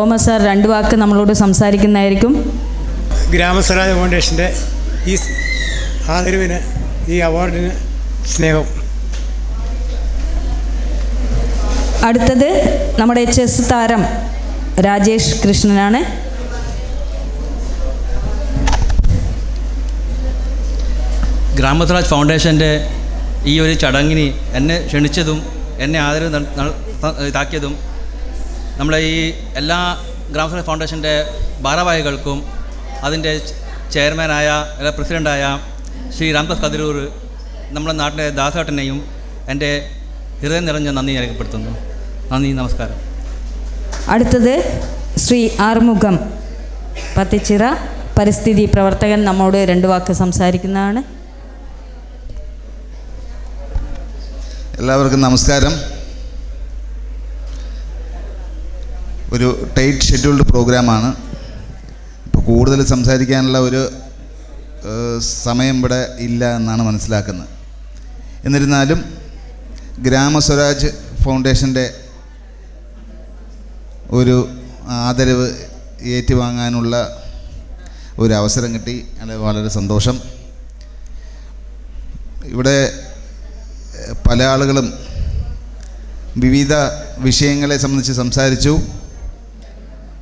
Thomas sir രണ്ട് വാക്ക് നമ്മളോട് സംസാരിക്കുന്നതായിരിക്കും. ഗ്രാമസ്വരാജ് ഫൗണ്ടേഷന്റെ ഈ ആദരവിന് ഈ അവാർഡിന് സ്നേഹം. അടുത്തത് നമ്മുടെ ചെസ് താരം രാജേഷ് കൃഷ്ണനാണ്. ഗ്രാമസ്വരാജ് ഫൗണ്ടേഷന്റെ ഈ ഒരു ചടങ്ങിന് എന്നെ ക്ഷണിച്ചതും എന്നെ ആദരവ് ഇതാക്കിയതും നമ്മളെ ഈ എല്ലാ ഗ്രാമസഭ ഫൗണ്ടേഷന്റെ ഭാരവാഹികൾക്കും അതിന്റെ ചെയർമാനായ അല്ല പ്രസിഡന്റായ ശ്രീ രാംദാസ് കതിരൂർ നമ്മുടെ നാട്ടിലെ ദാസേട്ടനെയും എന്റെ ഹൃദയം നിറഞ്ഞ നന്ദി രേഖപ്പെടുത്തുന്നു. നന്ദി നമസ്കാരം. അടുത്തത് ശ്രീ ആറുമുഖം പത്തിച്ചിറ പരിസ്ഥിതി പ്രവർത്തകൻ നമ്മോട് രണ്ട് വാക്ക് സംസാരിക്കുന്നതാണ്. എല്ലാവർക്കും നമസ്കാരം. ഒരു ടൈറ്റ് ഷെഡ്യൂൾഡ് പ്രോഗ്രാമാണ് ഇപ്പോൾ കൂടുതൽ സംസാരിക്കാനുള്ള ഒരു സമയം ഇവിടെ ഇല്ല എന്നാണ് മനസ്സിലാക്കുന്നത്. എന്നിരുന്നാലും ഗ്രാമസ്വരാജ് ഫൗണ്ടേഷന്റെ ഒരു ആദരവ് ഏറ്റുവാങ്ങാനുള്ള ഒരു അവസരം കിട്ടി. അത് വളരെ സന്തോഷം. ഇവിടെ പല ആളുകളും വിവിധ വിഷയങ്ങളെ സംബന്ധിച്ച് സംസാരിച്ചു.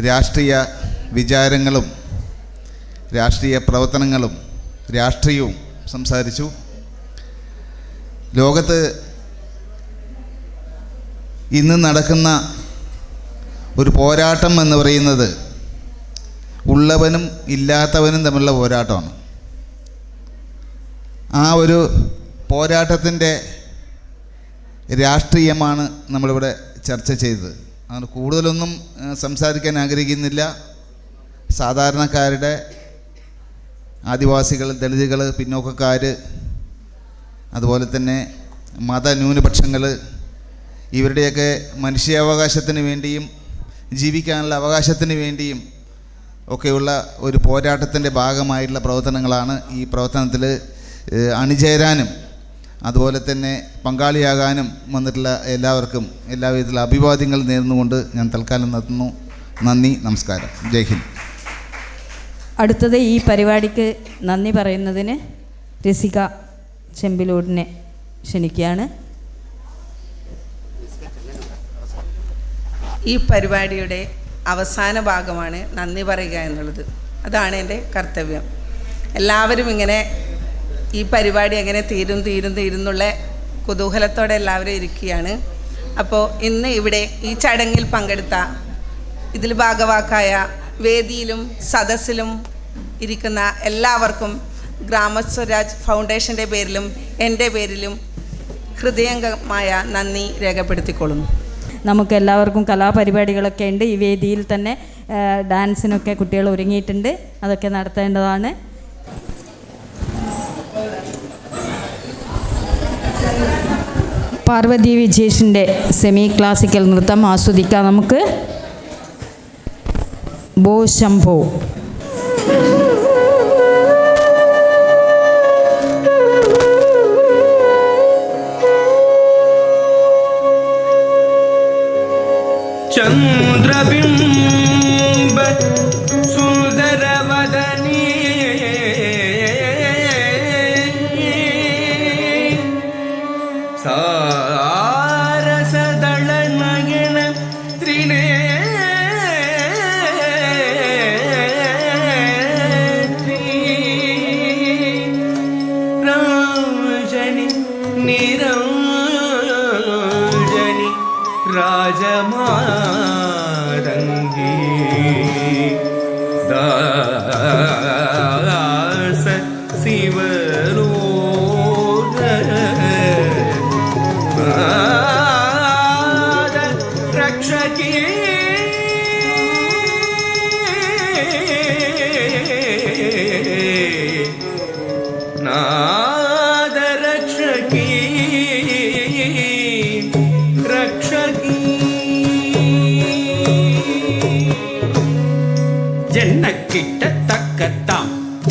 രാഷ്ട്രീയ വിചാരങ്ങളും രാഷ്ട്രീയ പ്രവർത്തനങ്ങളും രാഷ്ട്രീയവും സംസാരിച്ചു. ലോകത്ത് ഇന്ന് നടക്കുന്ന ഒരു പോരാട്ടം എന്ന് പറയുന്നത് ഉള്ളവനും ഇല്ലാത്തവനും തമ്മിലുള്ള പോരാട്ടമാണ്. ആ ഒരു പോരാട്ടത്തിന്റെ രാഷ്ട്രീയമാണ് നമ്മളിവിടെ ചർച്ച ചെയ്തത്. അങ്ങനെ കൂടുതലൊന്നും സംസാരിക്കാൻ ആഗ്രഹിക്കുന്നില്ല. സാധാരണക്കാരുടെ ആദിവാസികൾ ദളിതുകൾ പിന്നോക്കക്കാർ അതുപോലെ തന്നെ മതന്യൂനപക്ഷങ്ങൾ ഇവരുടെയൊക്കെ മനുഷ്യാവകാശത്തിന് വേണ്ടിയും ജീവിക്കാനുള്ള അവകാശത്തിന് വേണ്ടിയും ഒക്കെയുള്ള ഒരു പോരാട്ടത്തിന്റെ ഭാഗമായിട്ടുള്ള പ്രവർത്തനങ്ങളാണ് ഈ പ്രവർത്തനത്തിൽ അണിചേരാനും അതുപോലെ തന്നെ പങ്കാളിയാകാനും വന്നിട്ടുള്ള എല്ലാവർക്കും എല്ലാവിധത്തിലുള്ള അഭിവാദ്യങ്ങൾ നേർന്നുകൊണ്ട് ഞാൻ തൽക്കാലം നിർത്തുന്നു. നന്ദി നമസ്കാരം. ജയ് ഹിന്ദ്. അടുത്തത് ഈ പരിപാടിക്ക് നന്ദി പറയുന്നതിന് രസിക ചെമ്പിലൂടിനെ ക്ഷണിക്കുകയാണ്. ഈ പരിപാടിയുടെ അവസാന ഭാഗമാണ് നന്ദി പറയുക എന്നുള്ളത്. അതാണ് എന്റെ കർത്തവ്യം. എല്ലാവരും ഇങ്ങനെ ഈ പരിപാടി എങ്ങനെ തീരും തീരും തീരും എന്നുള്ള കുതൂഹലത്തോടെ എല്ലാവരും ഇരിക്കുകയാണ്. അപ്പോൾ ഇന്ന് ഇവിടെ ഈ ചടങ്ങിൽ പങ്കെടുത്ത ഇതിൽ ഭാഗവാക്കായ വേദിയിലും സദസ്സിലും ഇരിക്കുന്ന എല്ലാവർക്കും ഗ്രാമസ്വരാജ് ഫൗണ്ടേഷന്റെ പേരിലും എന്റെ പേരിലും ഹൃദയംഗമായ നന്ദി രേഖപ്പെടുത്തിക്കൊള്ളുന്നു. നമുക്ക് എല്ലാവർക്കും കലാപരിപാടികളൊക്കെ ഉണ്ട്. ഈ വേദിയിൽ തന്നെ ഡാൻസിനൊക്കെ കുട്ടികൾ ഒരുങ്ങിയിട്ടുണ്ട്. അതൊക്കെ നടത്തേണ്ടതാണ്. പാർവതി വിജേഷിന്റെ സെമി ക്ലാസിക്കൽ നൃത്തം ആസ്വദിക്കാം നമുക്ക്. ബോ ശംഭോ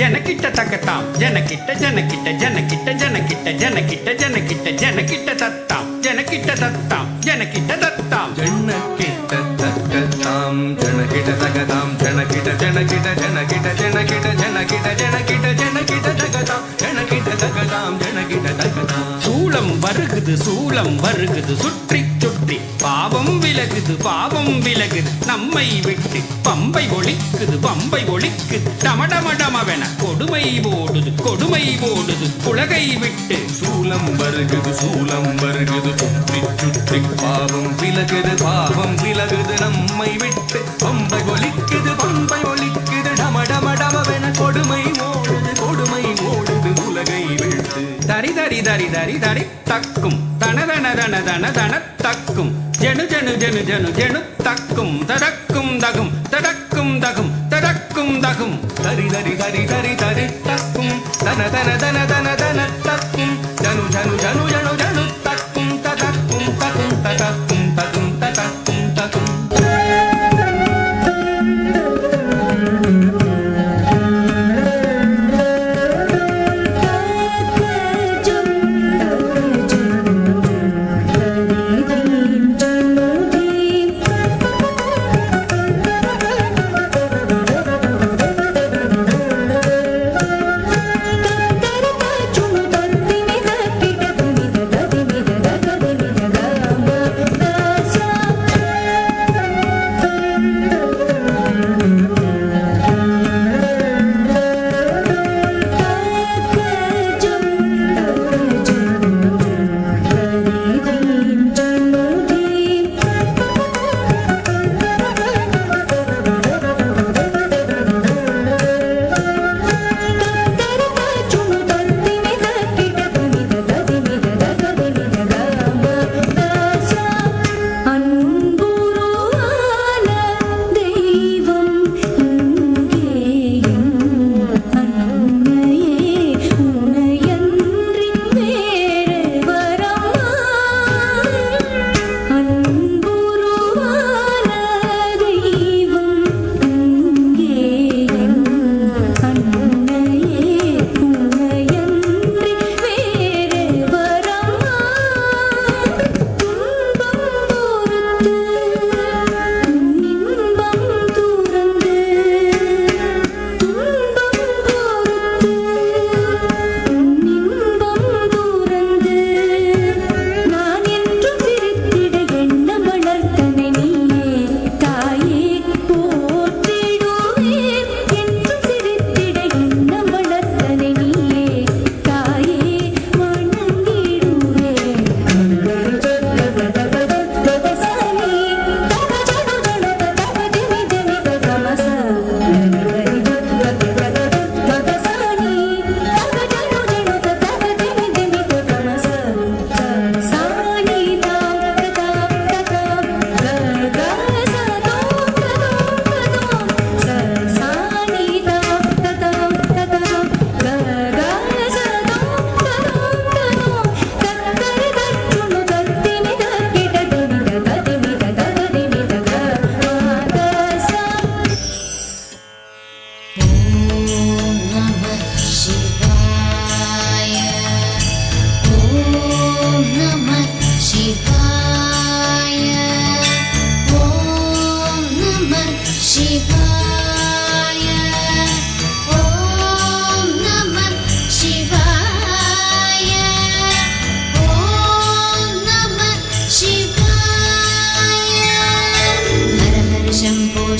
ಜನಕಿಟ್ಟ ತಕತಾಂ ಜನಕಿಟ್ಟ ಜನಕಿಟ್ಟ ಜನಕಿಟ್ಟ ಜನಕಿಟ್ಟ ಜನಕಿಟ್ಟ ಜನಕಿಟ್ಟ ಜನಕಿಟ್ಟ ತತ್ತಾಂ ಜನಕಿಟ್ಟ ತತ್ತಾಂ ಜನಕಿಟ್ಟ ತತ್ತಾಂ ಜನಕಿಟ್ಟ ತಕತಾಂ ಜನಕಿಟ ತಕತಾಂ ಜನಕಿಟ ಜನಕಿಟ ಜನಕಿಟ ಜನಕಿಟ ಜನಕಿಟ ಜನಕಿಟ ಜನಕಿಟ ತಕತಾಂ ಜನಕಿಟ ತಕತಾಂ ಜನಕಿಟ ತಕತಾಂ சூளம் வருகுது சூளம் வருகுது சுற்றி விட்டு பாவம் விலகுது பாவம் விலகுது. நம்மை விட்டு பம்பை ஒழிக்குது பம்பை ஒழிக்குது. டமடமடமவென கொடுமை ஓடுது கொடுமை ஓடுது. புலகை விட்டு சூலம் வருகுது சூலம் வருகுது. சுற்றி சுற்றி பாவம் விலகுது பாவம் விலகுது. நம்மை விட்டு பம்பை ஒழிக்குது பம்பை ஒழிக்குது. டமடமடமவென கொடுமை தரி தரி தரி தரி தரி தக்கும். தன தன தன தன தன தக்கும். ஜனு ஜனு ஜனு ஜனு ஜனு தக்கும். தடக்கும் தகும். தடக்கும் தகும். தடக்கும் தகும். தரி தரி தரி தரி தரி தக்கும். தன தன தன தன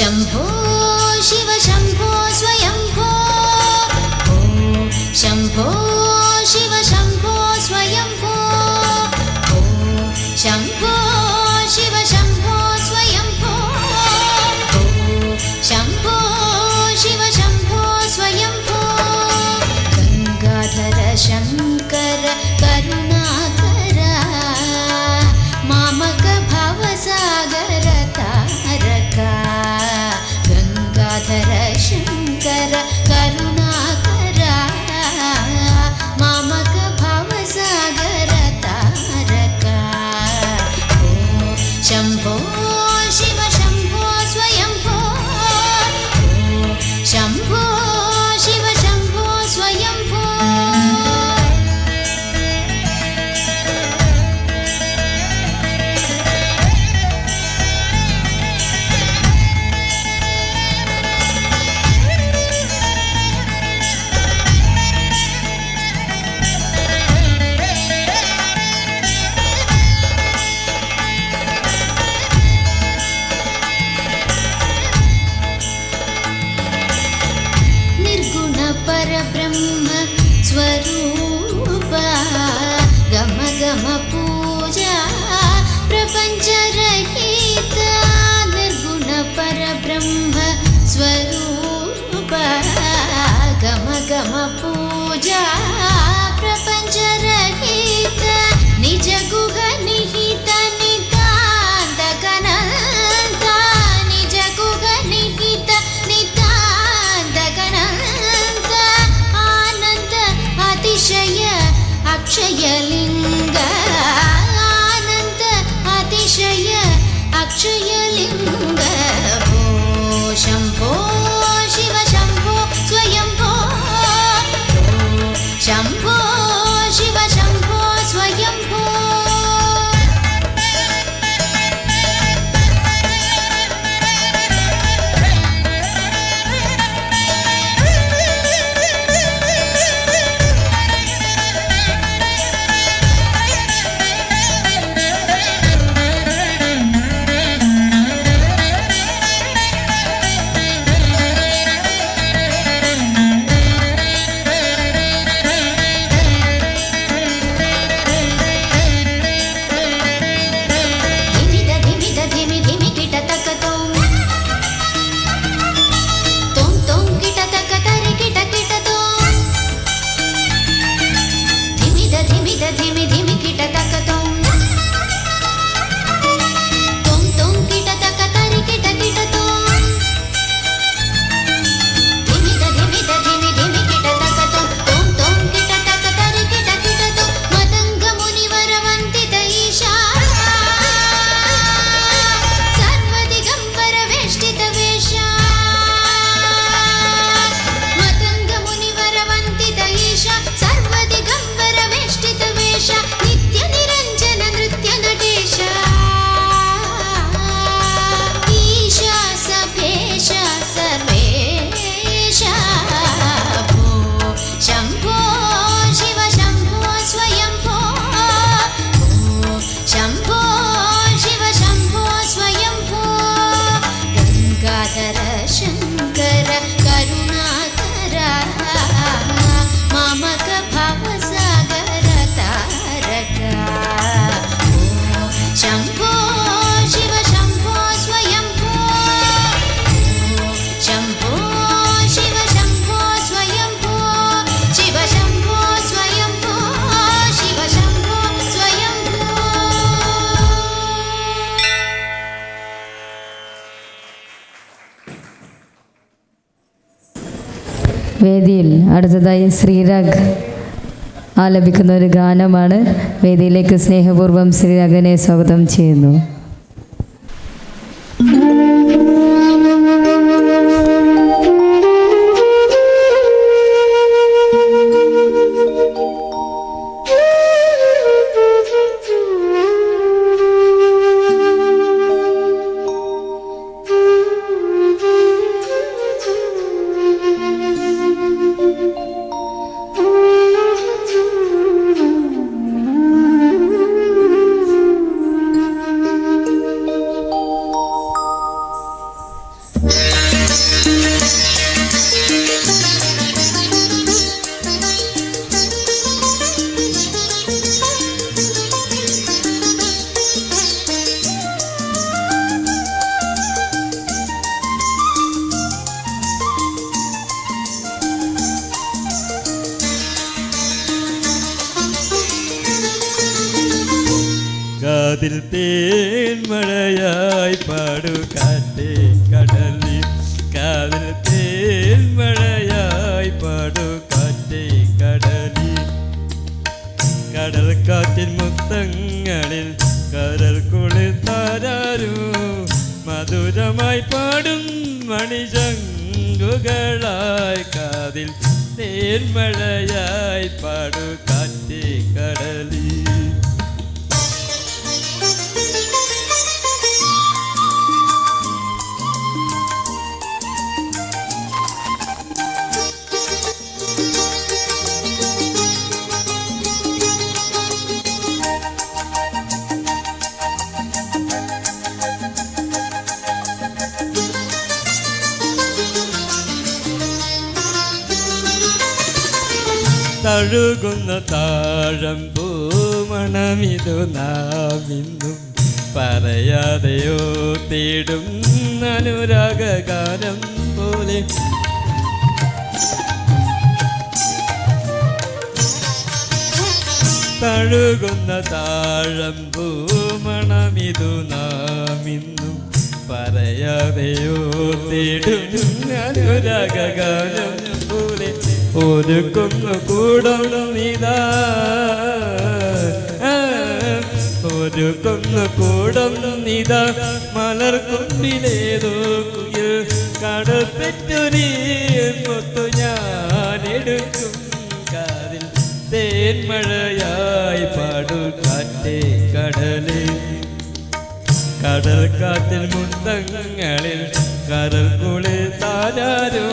शम्भो स्वरूप गम गम पूजा प्रपञ्चरहिता निर्गुणपरब्रह्म स्वरूप गम गम पूजा വേദിയിൽ അടുത്തതായി ശ്രീരാഗ് ആലപിക്കുന്ന ഒരു ഗാനമാണ് വേദിയിലേക്ക് സ്നേഹപൂർവം ശ്രീരാഗിനെ സ്വാഗതം ചെയ്യുന്നു. കാറ്റിൽ പാടു. കാറ്റേ കടലിൽ കാതിൽ തേൻമഴയായി പാടു. കാറ്റേ കടലിൽ കടൽ കാറ്റിൽ മുത്തങ്ങളിൽ കരൽ കുളിത്താരാരൂ മധുരമായി പാടും മണിജങ്കുകളായി കാതിൽ തേന്മഴയായി പാടു. കാറ്റേ കടലിൽ തഴുകുന്ന താഴം പൂമണമിതു നാമിന്നും പറയാതെയോ തേടും അനുരാഗകാരം പോലെ. തഴുകുന്ന താഴം പൂമണമിതു നാമിന്നും പറയാതെയോ തേടും അനുരാഗകാരം ഒരുക്കുന്നു കൂടം നീതാ ഒരുക്കുന്നു കൂടം നീതാ മലർക്കൊമ്പിലേതോ കുയിൽ കടപ്പെറ്റൊരി മുത്തു ഞാനെടുക്കും കാതിൽ. തേന്മഴയായി പാടു കാറ്റേ കടലേ കടൽ കാറ്റിൽ മുത്തങ്ങളിൽ കുളി താരാരോ.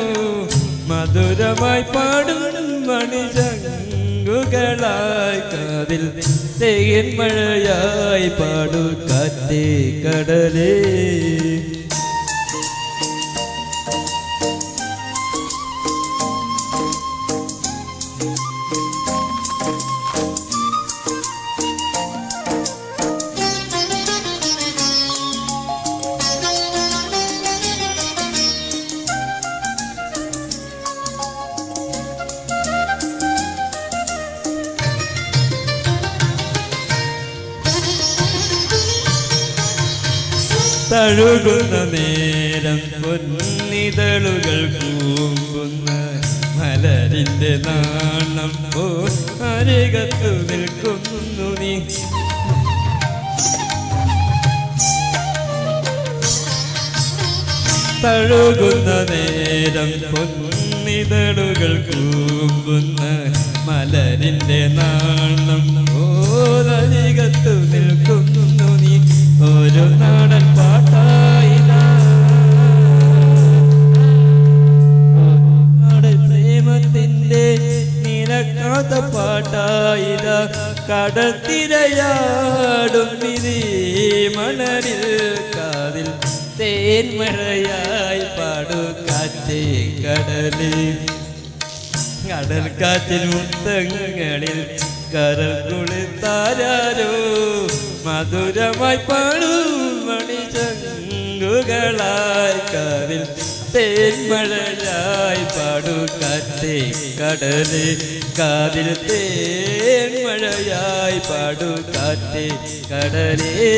മധുരമായി പാടും മണിശങ്കുകളായി കാതിൽ തേൻ മഴയായി പാടു കാറ്റേ കടലേ തഴുകുന്ന നേരം പൊന്നിതളുകൾ കൂമ്പുന്ന മലരിന്റെ നാണം പോ അരികത്തു നിൽക്കുന്നു നീ. തഴുകുന്ന നേരം പൊന്നിതളുകൾ കൂമ്പുന്ന മലരിന്റെ നാണം ഓരരികത്തു നിൽക്കുന്നു കടത്തിരയാടും വിധി മണലിൽ കാതിൽ. തേന്മഴയായി പാടു കാറ്റേ കടലിൽ. കടൽ കാറ്റിൽ മുത്തങ്ങളിൽ കരൽ കുളിത്താരോ മധുരമായി പാടു മണിചങ്കുകളായി കാതിൽ. തേന്മഴയായി പാടു കാറ്റേ കടൽ കാതിൽ തേൻമഴയായി പാടു കാറ്റേ കടലേ.